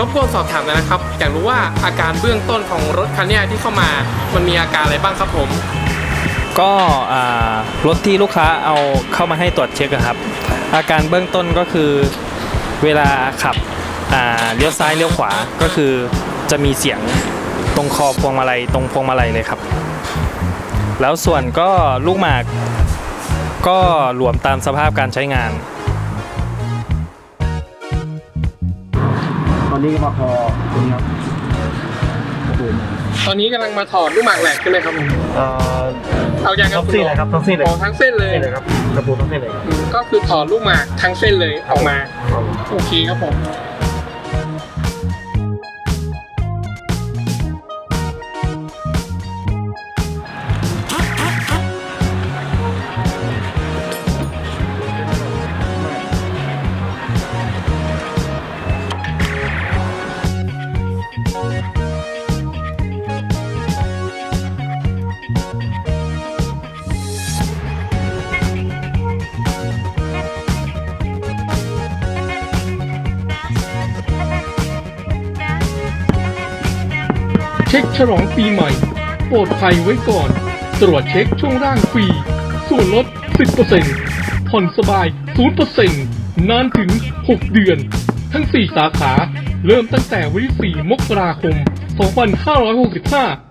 รบกวนสอบถามหน่อยนะครับ อยากรู้ว่าอาการเบื้องต้นของรถคันเนี้ยที่เข้ามา มันมีอาการอะไรบ้างครับผม ก็อ่ารถที่ลูกค้าเอาเข้ามาให้ตรวจเช็คอะครับ อาการเบื้องต้นก็คือเวลาขับอ่าเลี้ยวซ้ายเลี้ยวขวาก็คือจะมีเสียงตรงคอพวงมาลัยตรงพวงมาลัยเลยครับ แล้วส่วนก็ลูกหมากก็หลวมตามสภาพการใช้งาน อนนี้ก็มาพอตรงนี้ครับกระดูกตอนนี้กำลังมาถอดลูกหมากแหลกใช่ไหมครับผมเอ่อเอายางทั้งสิ้นเลยครับทั้งสิ้นเลยอ๋อทั้งเส้นเลยนี่เลยครับกระปูทั้งสิ้นเลยอืมก็คือถอดลูกหมากทั้งเส้นเลยออกมา โอเคครับผม ช็คฉลองปีใหม่ โปรดภัยไว้ก่อน ตรวจเช็คช่วงล่างฟรี ส่วนลด 10%ผ่อนสบาย 0%นานถึง 6 เดือน ทั้ง 4 สาขา เริ่มตั้งแต่วันที่ 4 มกราคม 2565